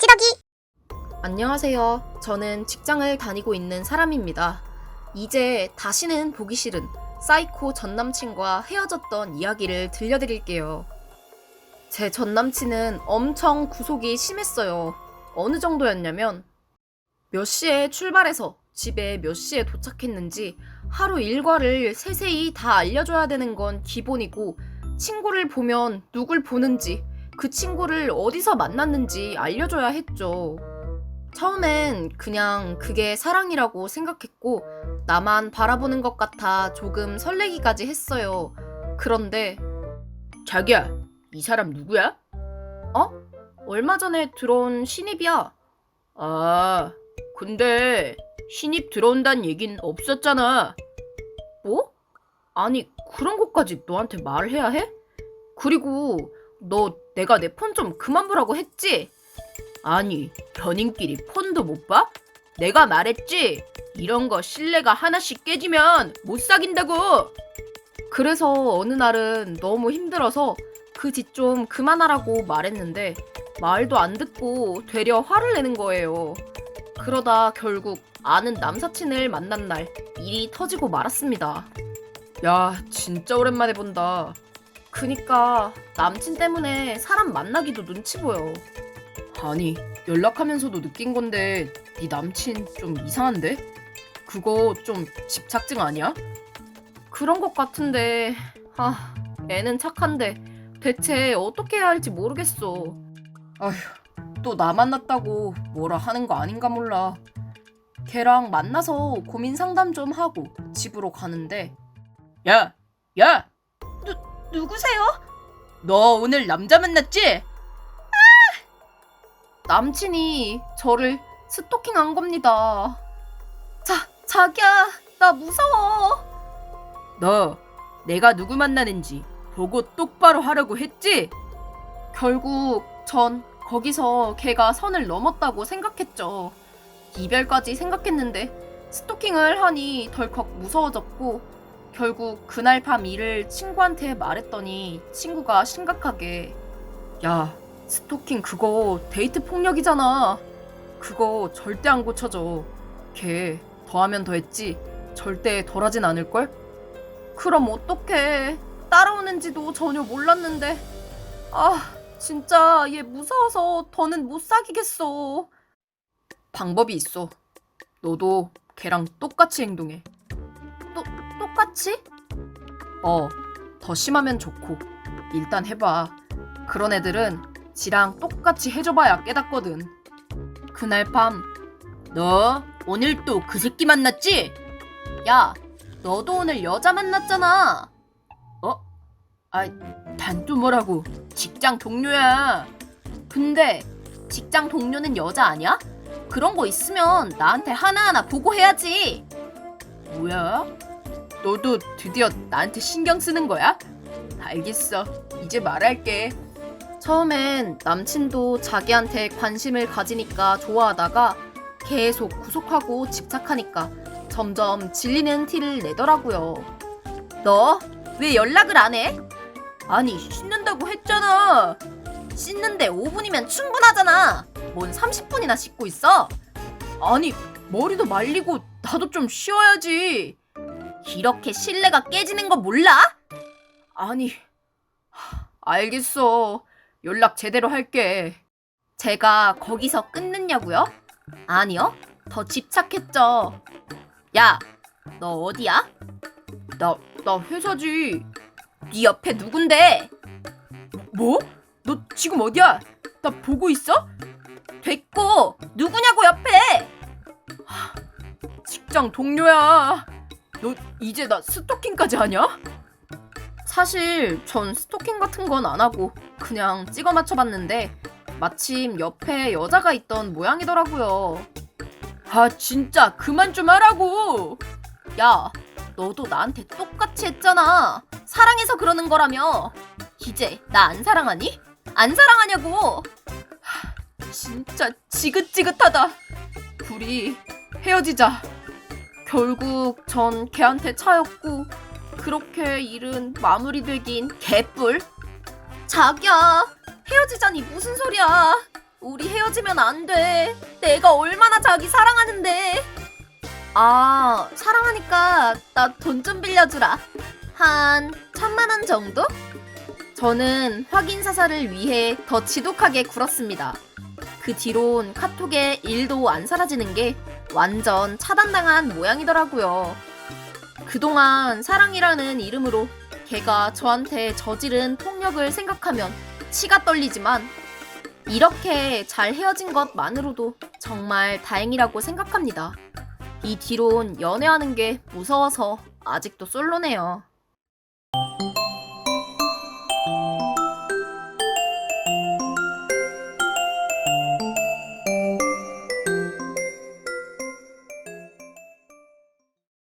찌덕이 안녕하세요. 저는 직장을 다니고 있는 사람입니다. 이제 다시는 보기 싫은 사이코 전남친과 헤어졌던 이야기를 들려드릴게요. 제 전남친은 엄청 구속이 심했어요. 어느 정도였냐면 몇 시에 출발해서 집에 몇 시에 도착했는지 하루 일과를 세세히 다 알려줘야 되는 건 기본이고 친구를 보면 누굴 보는지 그 친구를 어디서 만났는지 알려줘야 했죠. 처음엔 그냥 그게 사랑이라고 생각했고 나만 바라보는 것 같아 조금 설레기까지 했어요. 그런데 자기야, 이 사람 누구야? 어? 얼마 전에 들어온 신입이야. 아, 근데 신입 들어온다는 얘긴 없었잖아. 뭐? 아니, 그런 것까지 너한테 말해야 해? 그리고 너 내가 내 폰 좀 그만 보라고 했지? 아니, 연인끼리 폰도 못 봐? 내가 말했지? 이런 거 신뢰가 하나씩 깨지면 못 사귄다고! 그래서 어느 날은 너무 힘들어서 그 짓 좀 그만하라고 말했는데 말도 안 듣고 되려 화를 내는 거예요. 그러다 결국 아는 남사친을 만난 날 일이 터지고 말았습니다. 야, 진짜 오랜만에 본다. 그니까 남친 때문에 사람 만나기도 눈치 보여. 아니 연락하면서도 느낀 건데 네 남친 좀 이상한데? 그거 좀 집착증 아니야? 그런 것 같은데 아 애는 착한데 대체 어떻게 해야 할지 모르겠어. 아휴 또나 만났다고 뭐라 하는 거 아닌가 몰라. 걔랑 만나서 고민 상담 좀 하고 집으로 가는데 야! 야! 누, 누구세요? 너 오늘 남자 만났지? 남친이 저를 스토킹한 겁니다. 자, 자기야, 나 무서워. 너 내가 누구 만나는지 보고 똑바로 하라고 했지? 결국 전 거기서 걔가 선을 넘었다고 생각했죠. 이별까지 생각했는데 스토킹을 하니 덜컥 무서워졌고 결국 그날 밤 일을 친구한테 말했더니 친구가 심각하게 야 스토킹 그거 데이트 폭력이잖아. 그거 절대 안 고쳐져. 걔 더하면 더했지 절대 덜하진 않을걸? 그럼 어떡해. 따라오는지도 전혀 몰랐는데. 아, 진짜 얘 무서워서 더는 못 사귀겠어. 방법이 있어. 너도 걔랑 똑같이 행동해. 또, 똑같이? 어, 더 심하면 좋고. 일단 해봐. 그런 애들은 지랑 똑같이 해줘봐야 깨닫거든. 그날 밤, 너 오늘 또 그 새끼 만났지? 야, 너도 오늘 여자 만났잖아. 어? 아, 단또 뭐라고? 직장 동료야. 근데 직장 동료는 여자 아니야? 그런 거 있으면 나한테 하나하나 보고해야지. 뭐야? 너도 드디어 나한테 신경 쓰는 거야? 알겠어. 이제 말할게. 처음엔 남친도 자기한테 관심을 가지니까 좋아하다가 계속 구속하고 집착하니까 점점 질리는 티를 내더라고요. 너 왜 연락을 안 해? 아니 씻는다고 했잖아. 씻는데 5분이면 충분하잖아. 뭔 30분이나 씻고 있어? 아니 머리도 말리고 나도 좀 쉬어야지. 이렇게 신뢰가 깨지는 거 몰라? 아니 하, 알겠어. 연락 제대로 할게. 제가 거기서 끊느냐고요? 아니요. 더 집착했죠. 야, 너 어디야? 나, 나 회사지. 네 옆에 누군데? 뭐? 너 지금 어디야? 나 보고 있어? 됐고, 누구냐고 옆에? 하, 직장 동료야. 너 이제 나 스토킹까지 하냐? 사실 전 스토킹 같은 건 안 하고 그냥 찍어 맞춰봤는데 마침 옆에 여자가 있던 모양이더라고요. 아 진짜 그만 좀 하라고. 야 너도 나한테 똑같이 했잖아. 사랑해서 그러는 거라며. 이제 나 안 사랑하니? 안 사랑하냐고. 하, 진짜 지긋지긋하다. 우리 헤어지자. 결국 전 걔한테 차였고 그렇게 일은 마무리되긴 개뿔. 자기야, 헤어지자니 무슨 소리야? 우리 헤어지 헤어지면 안 돼. 내가 얼마나 자기 사랑하는데. 아, 사랑하니까 나 돈 좀 빌려주라. 한 천만 원 정도? 저는 확인 사살을 위해 더 지독하게 굴었습니다. 그 뒤론 카톡에 일도 안 사라지는 게 완전 차단당한 모양이더라고요. 그동안 사랑이라는 이름으로 걔가 저한테 저지른 폭력을 생각하면 치가 떨리지만 이렇게 잘 헤어진 것만으로도 정말 다행이라고 생각합니다. 이 뒤론 연애하는 게 무서워서 아직도 솔로네요.